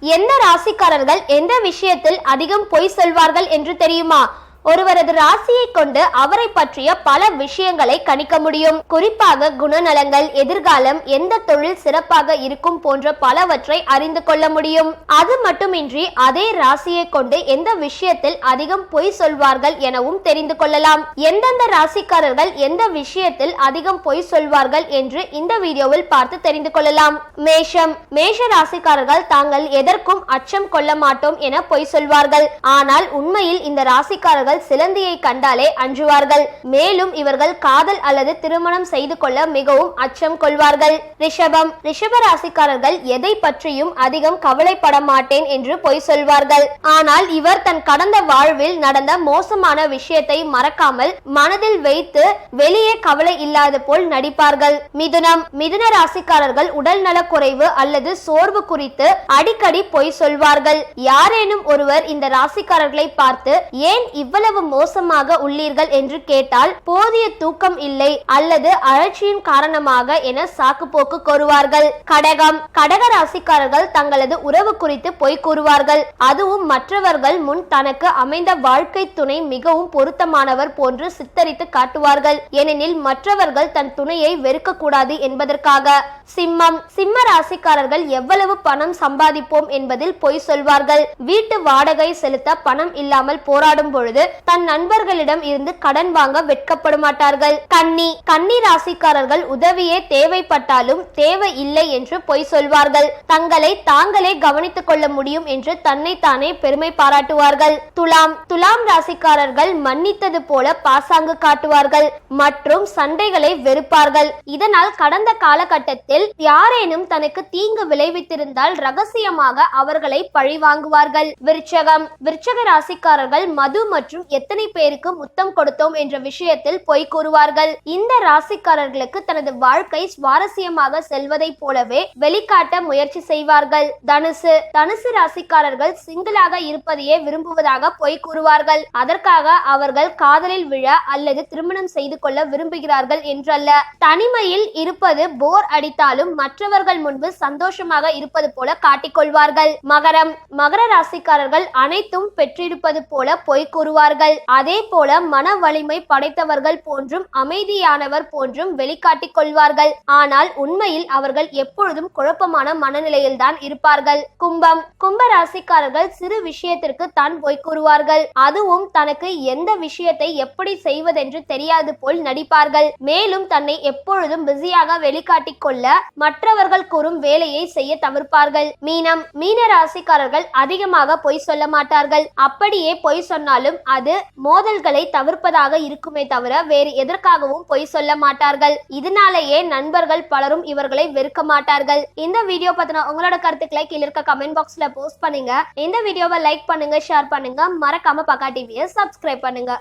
எந்த ராசிக்காரர்கள் எந்த விஷயத்தில் அதிகம் பொய் சொல்வார்கள் என்று தெரியுமா? ஒருவரது ராசியை கொண்டு அவரை பற்றிய பல விஷயங்களை கணிக்க முடியும். குறிப்பாக குணநலங்கள் எதிர்காலம் எந்த தொழில் சிறப்பாக இருக்கும் போன்ற பலவற்றை அறிந்து கொள்ள முடியும். அது மட்டுமின்றி அதே ராசியை கொண்டு எந்த விஷயத்தில் அதிகம் பொய் சொல்வார்கள் எனவும் தெரிந்து கொள்ளலாம். எந்தெந்த ராசிக்காரர்கள் எந்த விஷயத்தில் அதிகம் பொய் சொல்வார்கள் என்று இந்த வீடியோவில் பார்த்து தெரிந்து கொள்ளலாம். மேஷம். மேஷ ராசிக்காரர்கள் தாங்கள் எதற்கும் அச்சம் கொள்ள மாட்டோம் என பொய் சொல்வார்கள். ஆனால் உண்மையில் இந்த ராசிக்காரர்கள் சிலந்தியை கண்டாலே அஞ்சுவார்கள். மேலும் இவர்கள் காதல் அல்லது திருமணம் செய்து கொள்ள மிகவும் அச்சம் கொள்வார்கள். ரிஷபம். ரிஷப ராசிக்காரர்கள் எதை பற்றியும் அதிகம் கவலைப்பட மாட்டேன் என்று பொய் சொல்வார்கள். ஆனால் இவர் தன் கடந்த வாழ்வில் நடந்த மோசமான விஷயத்தை மறக்காமல் மனதில் வைத்து வெளியே கவலை இல்லாத போல் நடிப்பார்கள். மிதுனம். மிதுன ராசிக்காரர்கள் உடல் நலக்குறைவு அல்லது சோர்வு குறித்து அடிக்கடி பொய் சொல்வார்கள். யாரேனும் ஒருவர் இந்த ராசிக்காரர்களை பார்த்து ஏன் இவ்வளவு மோசமாக உள்ளீர்கள் என்று கேட்டால் போதிய தூக்கம் இல்லை அல்லது அழற்சியின் காரணமாக என சாக்கு போக்கு கோருவார்கள். கடகம். கடக ராசிக்காரர்கள் தங்களது உறவு குறித்து பொய் கூறுவார்கள். அதுவும் மற்றவர்கள் முன் தனக்கு அமைந்த வாழ்க்கை துணை மிகவும் பொருத்தமானவர் போன்று சித்தரித்து காட்டுவார்கள். ஏனெனில் மற்றவர்கள் தன் துணையை வெறுக்க கூடாது என்பதற்காக. சிம்மம். சிம்ம ராசிக்காரர்கள் எவ்வளவு பணம் சம்பாதிப்போம் என்பதில் பொய் சொல்வார்கள். வீட்டு வாடகை செலுத்த பணம் இல்லாமல் போராடும் பொழுது தன் நண்பர்களிடம் இருந்து கடன் வாங்க வெட்கப்பட மாட்டார்கள் கன்னி. கன்னி ராசிக்காரர்கள் உதவியே தேவைப்பட்டாலும் தேவை இல்லை என்று பொய் சொல்வார்கள். தங்களை தாங்களே கவனித்துக் கொள்ள முடியும் என்று தன்னை தானே பெருமை பாராட்டுவார்கள். துலாம். துலாம் ராசிக்காரர்கள் மன்னித்தது போல பாசாங்கு காட்டுவார்கள். மற்றும் சண்டைகளை வெறுப்பார்கள். இதனால் கடந்த காலகட்டத்தில் யாரேனும் தனக்கு தீங்கு விளைவித்திருந்தால் ரகசியமாக அவர்களை பழி வாங்குவார்கள் விருச்சகம். விருச்சக ராசிக்காரர்கள் மது மற்றும் எத்தனை பேருக்கு முத்தம் கொடுத்தோம் என்ற விஷயத்தில் பொய் கூறுவார்கள். இந்த ராசிக்காரர்களுக்கு தனது வாழ்க்கை சுவாரஸ்யமாக செல்வதை போலவே வெளிக்காட்ட முயற்சி செய்வார்கள். தனுசு. தனுசு ராசிக்காரர்கள் சிங்கிளாக இருப்பதையே விரும்புவதாக பொய் கூறுவார்கள். அதற்காக அவர்கள் காதலில் விழ அல்லது திருமணம் செய்து கொள்ள விரும்புகிறார்கள் என்றல்ல. தனிமையில் இருப்பது போர் அடித்தார் அடித்தாலும் மற்றவர்கள் முன்பு சந்தோஷமாக இருப்பது போல காட்டிக்கொள்வார்கள். மகரம் மகர ராசிக்காரர்கள் அனைத்தும் பெற்றிருப்பது போல பொய் கூறுவார்கள். அதே போல மன வலிமை படைத்தவர்கள் போன்றும் அமைதியானவர் போன்றும் வெளிக்காட்டிக் கொள்வார்கள். ஆனால் உண்மையில் அவர்கள் எப்பொழுதும் குழப்பமான மனநிலையில் தான் இருப்பார்கள். கும்பம் கும்ப ராசிக்காரர்கள் சிறு விஷயத்திற்கு தான் பொய் கூறுவார்கள். அதுவும் தனக்கு எந்த விஷயத்தை எப்படி செய்வதென்று தெரியாது போல் நடிப்பார்கள். மேலும் தன்னை எப்பொழுதும் பிஸியாக வெளிக்காட்டிக் கொள்ள மற்றவர்கள் கூறும் வேலையை செய்ய தவிர்ப்பார்கள். மீனம் மீன ராசிக்காரர்கள் அதிகமாக பொய் சொல்ல மாட்டார்கள். அப்படியே பொய் சொன்னாலும் அது மோதல்களை தவிர்ப்பதாக இருக்குமே தவிர வேறு எதற்காகவும் பொய் சொல்ல மாட்டார்கள். இதனாலேயே நண்பர்கள் பலரும் இவர்களை வெறுக்க மாட்டார்கள். இந்த வீடியோ பத்தின உங்களோட கருத்துக்களை கீழே இருக்க கமெண்ட் பாக்ஸ்ல போஸ்ட் பண்ணுங்க. இந்த வீடியோவை லைக் பண்ணுங்க ஷேர் பண்ணுங்க. மறக்காம பக்கா டிவியை சப்ஸ்கிரைப் பண்ணுங்க.